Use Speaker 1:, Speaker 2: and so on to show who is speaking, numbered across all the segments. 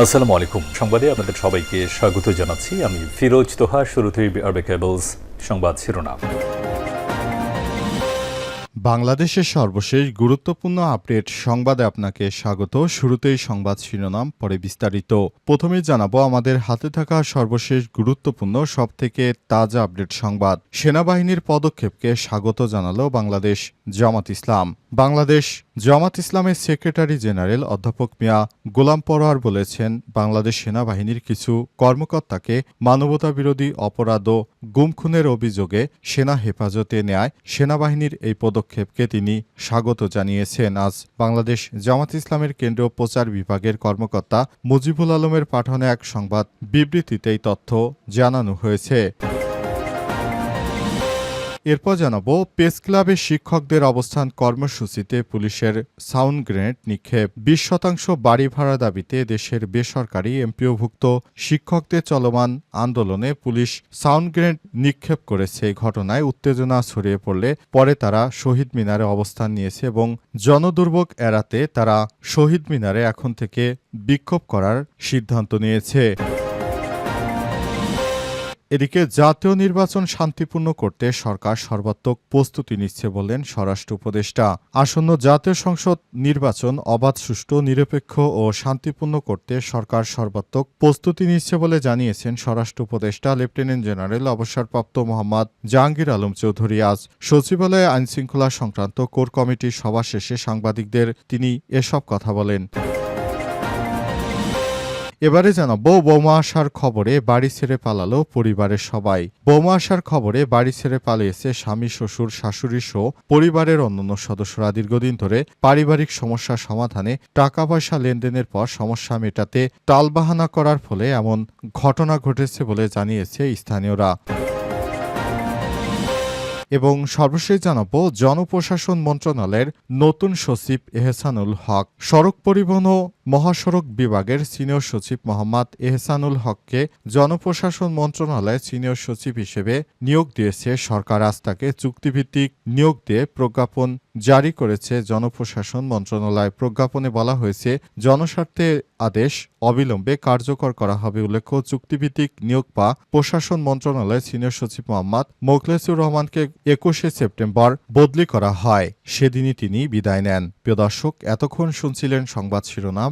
Speaker 1: আসসালামু আলাইকুম। সংবাদে আপনাদের সবাইকে স্বাগত জানাচ্ছি। আমি ফিরোজ তোহা, শুরুতেই আরবে কেবলস সংবাদ শিরোনাম।
Speaker 2: বাংলাদেশের সর্বশেষ গুরুত্বপূর্ণ আপডেট সংবাদে আপনাকে স্বাগত। শুরুতেই সংবাদ শিরোনাম, পরে বিস্তারিত। প্রথমে জানাব, আমাদের হাতে থাকা সর্বশেষ গুরুত্বপূর্ণ, সবথেকে তাজা আপডেট সংবাদ। সেনাবাহিনীর পদক্ষেপকে স্বাগত জানালো বাংলাদেশ জামাত ইসলাম। বাংলাদেশ জামাত ইসলামের সেক্রেটারি জেনারেল অধ্যাপক মিয়া গোলাম পরোয়ার বলেছেন, বাংলাদেশ সেনাবাহিনীর কিছু কর্মকর্তাকে মানবতা বিরোধী অপরাধ ও গুমখুনের অভিযোগে সেনা হেফাজতে নেয় সেনাবাহিনীর এই পদক্ষেপকে তিনি স্বাগত জানিয়েছেন। আজ বাংলাদেশ জামাত ইসলামের কেন্দ্রীয় প্রচার বিভাগের কর্মকর্তা মুজিবুল আলমের পাঠানো এক সংবাদ বিবৃতিতে এই তথ্য জানানো হয়েছে। এরপর জানাব প্রেস ক্লাবের শিক্ষকদের অবস্থান কর্মসূচিতে পুলিশের সাউন্ড গ্রেনেড নিক্ষেপ। বিশ শতাংশ বাড়ি ভাড়া দাবিতে দেশের বেসরকারি এমপিওভুক্ত শিক্ষকদের চলমান আন্দোলনে পুলিশ সাউন্ড গ্রেনেড নিক্ষেপ করেছে। এই ঘটনায় উত্তেজনা ছড়িয়ে পড়লে পরে তারা শহীদ মিনারে অবস্থান নিয়েছে এবং জনদুর্ভোগ এড়াতে তারা শহীদ মিনারে এখন থেকে বিক্ষোভ করার সিদ্ধান্ত নিয়েছে। এদিকে জাতীয় নির্বাচন শান্তিপূর্ণ করতে সরকার সর্বাত্মক প্রস্তুতি নিচ্ছে বললেন স্বরাষ্ট্র উপদেষ্টা। আসন্ন জাতীয় সংসদ নির্বাচন অবাধ, সুষ্ঠু, নিরপেক্ষ ও শান্তিপূর্ণ করতে সরকার সর্বাত্মক প্রস্তুতি নিচ্ছে বলে জানিয়েছেন স্বরাষ্ট্র উপদেষ্টা, লেফটেন্যান্ট জেনারেল অবসরপ্রাপ্ত মোহাম্মদ জাহাঙ্গীর আলম চৌধুরী। আজ সচিবালয়ে আইনশৃঙ্খলা সংক্রান্ত কোর কমিটির সভা শেষে সাংবাদিকদের তিনি এসব কথা বলেন। এবারে জানাব, বোমা আসার খবরে বাড়ি ছেড়ে পালালো পরিবারের সবাই। বোমা আসার খবরে বাড়ি ছেড়ে পালিয়েছে স্বামী, শ্বশুর, শাশুড়ি সহ পরিবারের অন্যান্য সদস্যরা। দীর্ঘদিন ধরে পারিবারিক সমস্যা সমাধানে টাকা পয়সা লেনদেনের পর সমস্যা মেটাতে টালবাহানা করার ফলে এমন ঘটনা ঘটেছে বলে জানিয়েছে স্থানীয়রা। এবং সর্বশেষ জানাব, জনপ্রশাসন মন্ত্রণালয়ের নতুন সচিব এহসানুল হক। সড়ক পরিবহন ও মহাসড়ক বিভাগের সিনিয়র সচিব মোহাম্মদ এহসানুল হককে জনপ্রশাসন মন্ত্রণালয়ে সিনিয়র সচিব হিসেবে নিয়োগ দিয়েছে সরকার। আজ তাকে চুক্তিভিত্তিক নিয়োগ দিয়ে প্রজ্ঞাপন জারি করেছে জনপ্রশাসন মন্ত্রণালয়। প্রজ্ঞাপনে বলা হয়েছে, জনস্বার্থে আদেশ অবিলম্বে কার্যকর করা হবে। উল্লেখ্য, চুক্তিভিত্তিক নিয়োগ পা প্রশাসন মন্ত্রণালয়ের সিনিয়র সচিব মোহাম্মদ মোখলেসুর রহমানকে একুশে সেপ্টেম্বর বদলি করা হয়। সেদিনই তিনি বিদায় নেন। প্রিয় দর্শক, এতক্ষণ শুনছিলেন সংবাদ শিরোনাম।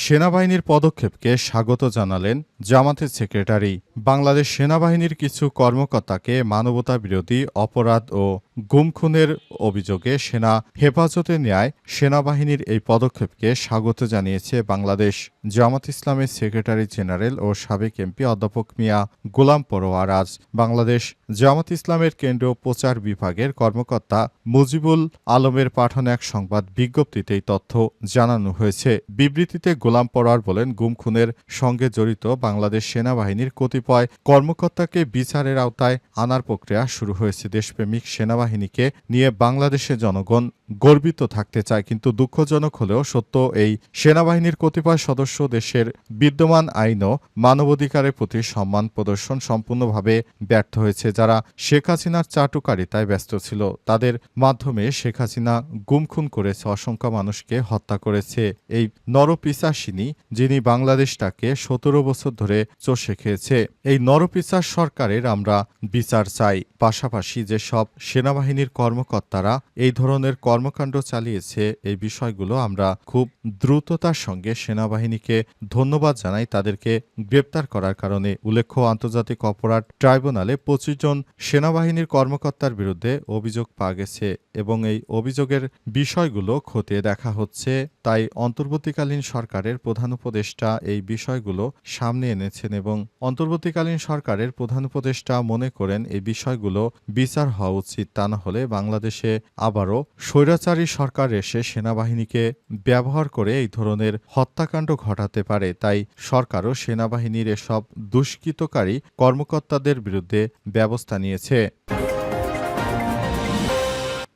Speaker 2: সেনাবাহিনীর পদক্ষেপকে স্বাগত জানালেন জামাতের সেক্রেটারি। বাংলাদেশ সেনাবাহিনীর কিছু কর্মকর্তাকে মানবতা বিরোধী অপরাধ ও গুমখুনের অভিযোগে সেনা হেফাজতে নেয় সেনাবাহিনীর এই পদক্ষেপকে স্বাগত জানিয়েছে বাংলাদেশ জামাত ইসলামের সেক্রেটারি জেনারেল ও সাবেক এমপি অধ্যাপক মিয়া গোলাম পরোয়ার আজ বাংলাদেশ জামাত ইসলামের কেন্দ্রীয় প্রচার বিভাগের কর্মকর্তা মুজিবুল আলমের পাঠানো এক সংবাদ বিজ্ঞপ্তিতে এই তথ্য জানানো হয়েছে। বিবৃতিতে গোলাম পরোয়ার বলেন গুম খুনের সঙ্গে জড়িত বাংলাদেশ সেনাবাহিনীর কতিপয় কর্মকর্তাকে বিচারের আওতায় আনার প্রক্রিয়া শুরু হয়েছে। দেশপ্রেমিক সেনাবাহিনীকে নিয়ে বাংলাদেশের জনগণ গর্বিত থাকতে চায়, কিন্তু দুঃখজনক হলেও সত্য, এই সেনাবাহিনীর কতিপয় সদস্য দেশের বিদ্যমান আইন ও মানবাধিকারের প্রতি সম্মান প্রদর্শন সম্পূর্ণভাবে ব্যর্থ হয়েছে। যারা শেখ হাসিনার চাটুকারিতায় ব্যস্ত ছিল, তাদের মাধ্যমে শেখ হাসিনা গুমখুন করেছে, অসংখ্য মানুষকে হত্যা করেছে। এই নরপিসাসিনী যিনি বাংলাদেশটাকে সতেরো বছর ধরে চষে খেয়েছে। এই নরপিসার সরকারের আমরা বিচার চাই। পাশাপাশি যে সব সেনাবাহিনীর কর্মকর্তারা এই ধরনের কর্মকাণ্ড চালিয়েছে, এই বিষয়গুলো আমরা খুব দ্রুততার সঙ্গে সেনাবাহিনীকে ধন্যবাদ জানাই। তাদেরকে গ্রেপ্তার করার কারণে উল্লেখ্য আন্তর্জাতিক অপরাধ ট্রাইব্যুনালে পঁচিশ জন সেনাবাহিনীর কর্মকর্তার বিরুদ্ধে অভিযোগ পাওয়া গেছে এবং এই অভিযোগের বিষয়গুলো খতিয়ে দেখা হচ্ছে। তাই অন্তর্বর্তীকালীন সরকারের প্রধান উপদেষ্টা এই বিষয়গুলো সামনে এনেছেন এবং অন্তর্বর্তীকালীন সরকারের প্রধান উপদেষ্টা মনে করেন এই বিষয়গুলো বিচার হওয়া উচিত তা না হলে বাংলাদেশে আবারও স্বৈরাচারী সরকার এসে সেনাবাহিনীকে ব্যবহার করে এই ধরনের হত্যাকাণ্ড ঘটাতে পারে। তাই সরকারও সেনাবাহিনীর এসব দুষ্কৃতকারী কর্মকর্তাদের বিরুদ্ধে ব্যবস্থা নিয়েছে।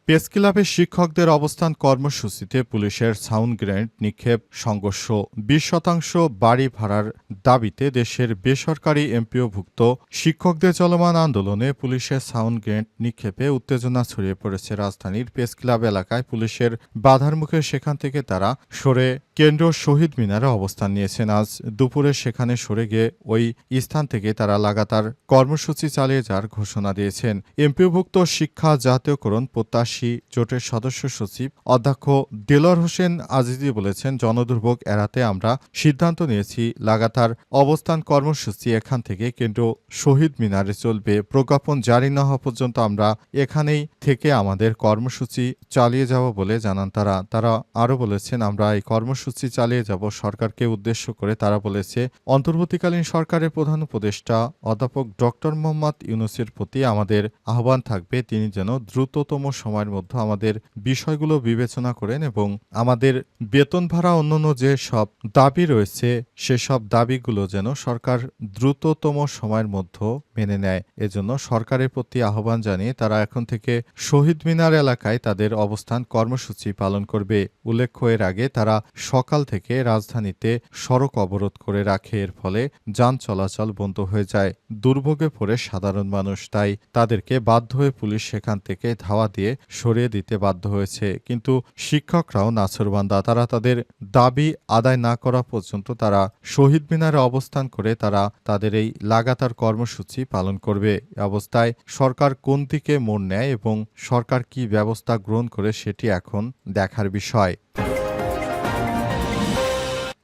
Speaker 2: প্রেস ক্লাবে শিক্ষকদের অবস্থান কর্মসূচিতে পুলিশের সাউন্ড গ্রেনেড নিক্ষেপ সংঘর্ষ। বিশ শতাংশ বাড়ি ভাড়ার দাবিতে দেশের বেসরকারি এমপিওভুক্ত শিক্ষকদের চলমান আন্দোলনে পুলিশের সাউন্ড গ্রেনেড নিক্ষেপে উত্তেজনা ছড়িয়ে পড়েছে রাজধানীর প্রেস ক্লাব এলাকায়। পুলিশের বাধার মুখে সেখান থেকে তারা সরে কেন্দ্র শহীদ মিনারে অবস্থান নিয়েছেন। আজ দুপুরে সেখানে সরে গিয়ে ওই স্থান থেকে তারা লাগাতার কর্মসূচি চালিয়ে যাওয়ার ঘোষণা দিয়েছেন। এমপিওভুক্ত শিক্ষা জাতীয়করণ প্রত্যাশী জোটের সদস্য সচিব অধ্যক্ষ দেলোয়ার হোসেন আজিজি বলেছেন, জনদুর্ভোগ এড়াতে আমরা সিদ্ধান্ত নিয়েছি, লাগাতার অবস্থান কর্মসূচি এখান থেকে কেন্দ্র শহীদ মিনারে চলবে। প্রজ্ঞাপন জারি না হওয়া পর্যন্ত আমরা এখানেই থেকে আমাদের কর্মসূচি চালিয়ে যাব বলে জানান তারা। তারা আরও বলেছেন, আমরা এই কর্মসূচি চালিয়ে যাব সরকারকে উদ্দেশ্য করে। তারা বলেছে, অন্তর্বর্তীকালীন সরকারের প্রধান উপদেষ্টা অধ্যাপক ডক্টর মোহাম্মদ ইউনুসের প্রতি আমাদের আহ্বান থাকবে। তিনি যেন দ্রুততম সময়ের মধ্যে আমাদের বিষয়গুলো বিবেচনা করেন এবং আমাদের বেতন ভাড়া অন্যান্য যে সব দাবি রয়েছে সেসব দাবিগুলো যেন সরকার দ্রুততম সময়ের মধ্যে মেনে নেয়। এজন্য সরকারের প্রতি আহ্বান জানিয়ে তারা এখন থেকে শহীদ মিনার এলাকায় তাদের অবস্থান কর্মসূচি পালন করবে। উল্লেখ্য, এর আগে তারা সকাল থেকে রাজধানীতে সড়ক অবরোধ করে রাখে। এর ফলে যান চলাচল বন্ধ হয়ে যায়। দুর্ভোগে পড়ে সাধারণ মানুষ, তাই তাদেরকে বাধ্য হয়ে পুলিশ সেখান থেকে ধাওয়া দিয়ে সরিয়ে দিতে বাধ্য হয়েছে। কিন্তু শিক্ষকরাও নাছরবান্দা, তারা তাদের দাবি আদায় না করা পর্যন্ত তারা শহীদ মিনারে অবস্থান করে তারা তাদের এই লাগাতার কর্মসূচি পালন করবে। অবস্থায় সরকার কোন দিকে মোড় নেয় এবং সরকার কি ব্যবস্থা গ্রহণ করে সেটি এখন দেখার বিষয়।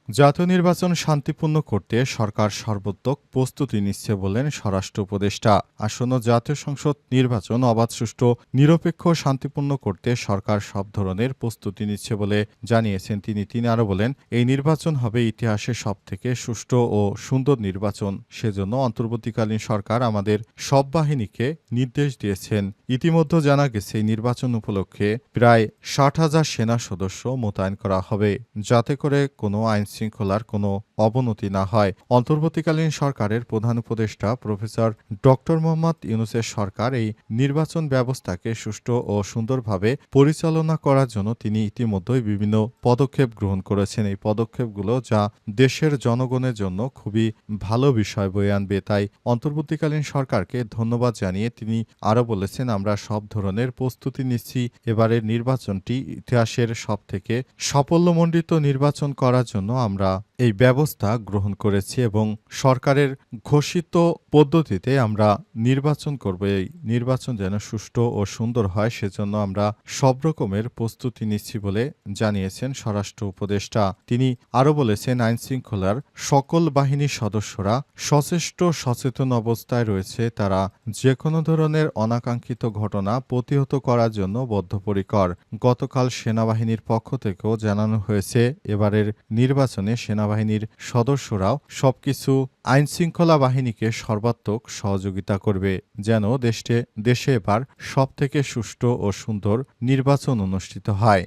Speaker 2: জাতীয় নির্বাচন শান্তিপূর্ণ করতে সরকার সর্বোত্তক প্রস্তুতি নিচ্ছে বলেন স্বরাষ্ট্র উপদেষ্টা। আসন্ন জাতীয় সংসদ নির্বাচন অবাধ, সুষ্ঠু, নিরপেক্ষ, শান্তিপূর্ণ করতে সরকার সব ধরনের প্রস্তুতি নিচ্ছে বলে জানিয়েছেন তিনি। তিনি আরও বলেন, এই নির্বাচন হবে ইতিহাসে সবথেকে সুষ্ঠু ও সুন্দর নির্বাচন। সেজন্য অন্তর্বর্তীকালীন সরকার আমাদের সব বাহিনীকে নির্দেশ দিয়েছেন। ইতিমধ্যে জানা গেছে, এই নির্বাচন উপলক্ষে প্রায় ষাট হাজার সেনা সদস্য মোতায়েন করা হবে। যাতে করে কোনো আইন শৃঙ্খলার কোনো অবনতি না হয়। অন্তর্বর্তীকালীন সরকারের প্রধান উপদেষ্টা প্রফেসর ডক্টর মোহাম্মদ ইউনুসের সরকার এই নির্বাচন ব্যবস্থাকে সুষ্ঠু ও সুন্দরভাবে পরিচালনা করার জন্য তিনি ইতিমধ্যেই বিভিন্ন পদক্ষেপ গ্রহণ করেছেন। এই পদক্ষেপগুলো যা দেশের জনগণের জন্য খুবই ভালো বিষয় বয়ে আনবে। তাই অন্তর্বর্তীকালীন সরকারকে ধন্যবাদ জানিয়ে তিনি আরও বলেছেন, আমরা সব ধরনের প্রস্তুতি নিচ্ছি। এবারের নির্বাচনটি ইতিহাসের সবথেকে সাফল্যমণ্ডিত নির্বাচন করার জন্য আমরা এই ব্যবস্থা গ্রহণ করেছি এবং সরকারের ঘোষিত পদ্ধতিতে আমরা নির্বাচন করব। এই নির্বাচন যেন সুষ্ঠু ও সুন্দর হয়, সেজন্য আমরা সব রকমের প্রস্তুতি নিচ্ছি বলে জানিয়েছেন স্বরাষ্ট্র উপদেষ্টা। তিনি আরও বলেছেন আইন শৃঙ্খলার সকল বাহিনীর সদস্যরা সচেষ্ট, সচেতন অবস্থায় রয়েছে। তারা যে কোনো ধরনের অনাকাঙ্ক্ষিত ঘটনা প্রতিহত করার জন্য বদ্ধপরিকর। গতকাল সেনাবাহিনীর পক্ষ থেকেও জানানো হয়েছে, এবারের নির্বাচনে সেনাবাহিনীর সদস্যরাও সবকিছু আইনশৃঙ্খলা বাহিনীকে সর্বাত্মক সহযোগিতা করবে, যেন দেশে দেশে এবার সবথেকে সুষ্ঠু ও সুন্দর নির্বাচন অনুষ্ঠিত হয়।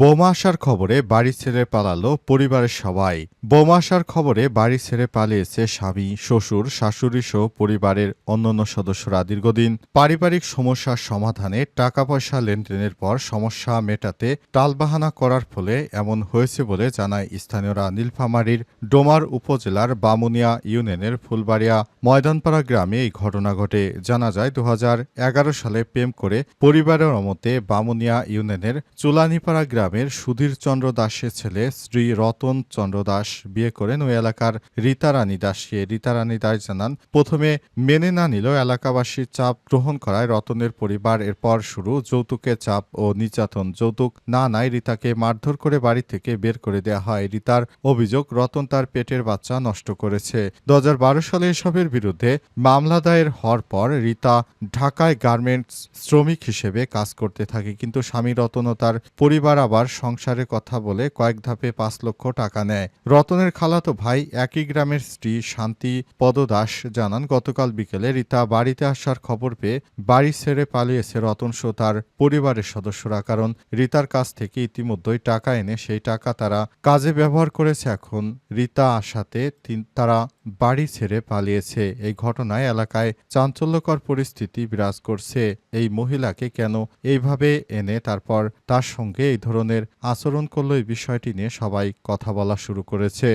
Speaker 2: বোমা আসার খবরে বাড়ি ছেড়ে পালালো পরিবারের সবাই। বোমা আসার খবরে বাড়ি ছেড়ে পালিয়েছে স্বামী, শ্বশুর, শাশুড়ি সহ পরিবারের অন্যান্য সদস্যরা দীর্ঘদিন। পারিবারিক সমস্যার সমাধানে টাকা পয়সা লেনদেনের পর সমস্যা মেটাতে টালবাহানা করার ফলে এমন হয়েছে বলে জানায় স্থানীয়রা নীলফামারীর ডোমার উপজেলার বামুনিয়া ইউনিয়নের ফুলবাড়িয়া ময়দানপাড়া গ্রামে এই ঘটনা ঘটে। জানা যায় দু হাজার এগারো সালে প্রেম করে পরিবারের অমতে বামুনিয়া ইউনিয়নের চুলানিপাড়া গ্রামের সুধীর চন্দ্র দাসের ছেলে শ্রী রতন চন্দ্র দাস বিয়ে করেন ওই এলাকার রীতারানী দাসকে রীতারানী দাস জানান, প্রথমে মেনে না নিলেও এলাকাবাসীর চাপ গ্রহণ করায় রতনের পরিবার। এরপর শুরু যৌতুকের চাপ ও নির্যাতন। যৌতুক না নাই রীতাকে মারধর করে বাড়ি থেকে বের করে দেয়া হয়। রীতার অভিযোগ, রতন তার পেটের বাচ্চা নষ্ট করেছে। দু হাজার বারো সালে এসবের বিরুদ্ধে মামলা দায়ের হওয়ার পর রীতা ঢাকায় গার্মেন্টস শ্রমিক হিসেবে কাজ করতে থাকে। কিন্তু স্বামী রতন ও তার পরিবার আবার আবার সংসারের কথা বলে কয়েক ধাপে পাঁচ লক্ষ টাকা নেয়। রতনের খালাতো ভাই একই গ্রামের স্ত্রী শান্তি পদদাস জানান, গতকাল বিকেলে রীতা বাড়িতে আসার খবর পেয়ে বাড়ি ছেড়ে পালিয়েছে রতন সহ তার পরিবারের সদস্যরা। কারণ রীতার কাছ থেকে ইতিমধ্যেই টাকা এনে সেই টাকা তারা কাজে ব্যবহার করেছে। এখন রীতা আসাতে তারা বাড়ি ছেড়ে পালিয়েছে। এই ঘটনায় এলাকায় চাঞ্চল্যকর পরিস্থিতি বিরাজ করছে। এই মহিলাকে কেন এইভাবে এনে তারপর তার সঙ্গে এই ধরনের আচরণ করল এই বিষয়টি নিয়ে সবাই কথা বলা শুরু করেছে।